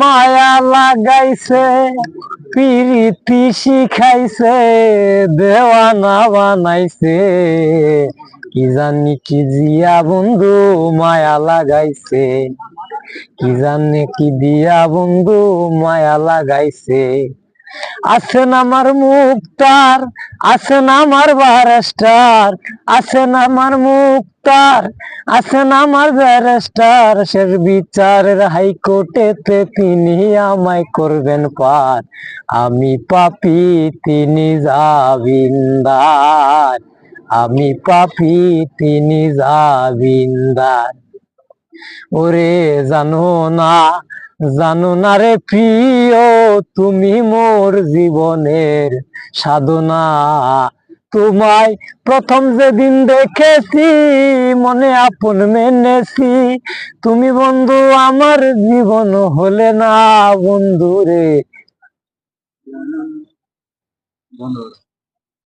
মায়া লাগাইছে, পিরিতি শিখাইছে, দেওয়ানা বানাইছে। কি জানি কি জিয়া বন্ধু মায়া লাগাইছে, কি জানি কি দিয়া বন্ধু মায়া লাগাইছে। আছেন আমার মুক্তার আছেন আমার ব্যারিস্টার আছেন আমার মুক্তার আছেন আমার ব্যারিস্টার। শেষ বিচারের হাইকোর্টেতে তিনি আমায় করবেন পার। আমি পাপি, তিনি জাবিন্দার আমি পাপি, তিনি জাবিন্দার ওরে জানো না জানো না রে প্রিয় তুমি মোর জীবনের সাধনা। তোমায় প্রথম যেদিন দেখেছি, মনে আপন মেনেছি। তুমি বন্ধু, আমার জীবন হলে না বন্ধু রে